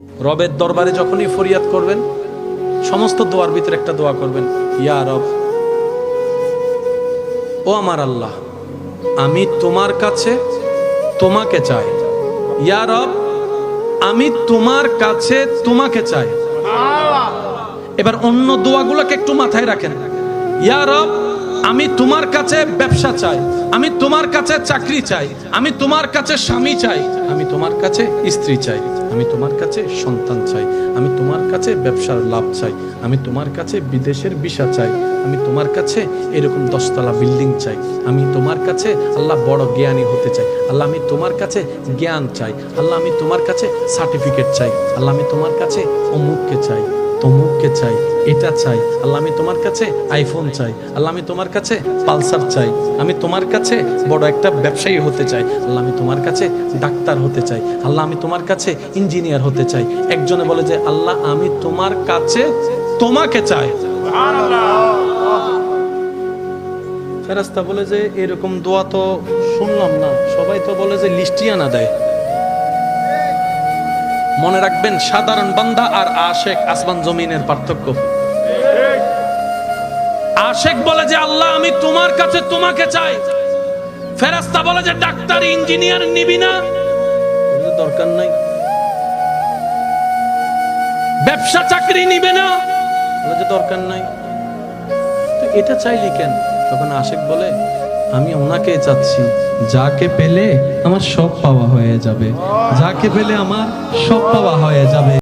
রবের দরবারে যখনই ফরিয়াদ করবেন সমস্ত দোয়ার ভিতরে একটা দোয়া করবেন ইয়া রব ও আমার আল্লাহ আমি তোমার কাছে তোমাকে চাই। ইয়া রব আমি তোমার কাছে তোমাকে চাই। এবার অন্য দোয়াগুলোকে একটু মাথায় রাখেন। ইয়া রব আমি তোমার কাছে ব্যবসা চাই আমি তোমার কাছে চাকরি চাই আমি তোমার কাছে স্বামী চাই আমি তোমার কাছে স্ত্রী চাই আমি তোমার কাছে সন্তান চাই আমি তোমার কাছে ব্যবসার লাভ চাই আমি তোমার কাছে বিদেশের ভিসা চাই আমি তোমার কাছে এরকম দশতলা বিল্ডিং চাই আমি তোমার কাছে আল্লাহ বড় জ্ঞানী হতে চাই আল্লাহ আমি তোমার কাছে জ্ঞান চাই আল্লাহ আমি তোমার কাছে সার্টিফিকেট চাই আল্লাহ আমি তোমার কাছে অমুককে চাই তমুককে চাই, এটা চাই। আল্লাহ, আমি তোমার কাছে আইফোন চাই। আল্লাহ, আমি তোমার কাছে পালসার চাই। আমি তোমার কাছে বড় একটা ব্যবসায়ী হতে চাই। আল্লাহ, আমি তোমার কাছে ডাক্তার হতে চাই। আল্লাহ, আমি তোমার কাছে ইঞ্জিনিয়ার হতে চাই। একজনে বলে যে, আল্লাহ, আমি তোমার কাছে তোমাকে চাই। ফেরাস্তা বলে যে, এরকম দোয়া তো শুনলাম না। সবাই তো বলে যে লিস্টিয়ানা দেয়। মনে রাখবেন, সাধারণ বান্দা আর আশেক আসমান জমিনের পার্থক্য। আশেক বলে যে, আল্লাহ, আমি তোমার কাছে তোমাকে চাই। ফেরাস্তা বলে যে, ডাক্তার, ইঞ্জিনিয়ার নিবি না। দরকার নাই। ব্যবসা, চাকরি নিবে না। বলে যে, দরকার নাই। তো এটা চাইলি কেন? তখন আশেক বলে আমি ওনাকে চাচ্ছি, যাকে পেলে আমার সব পাওয়া হয়ে যাবে, যাকে পেলে আমার সব পাওয়া হয়ে যাবে।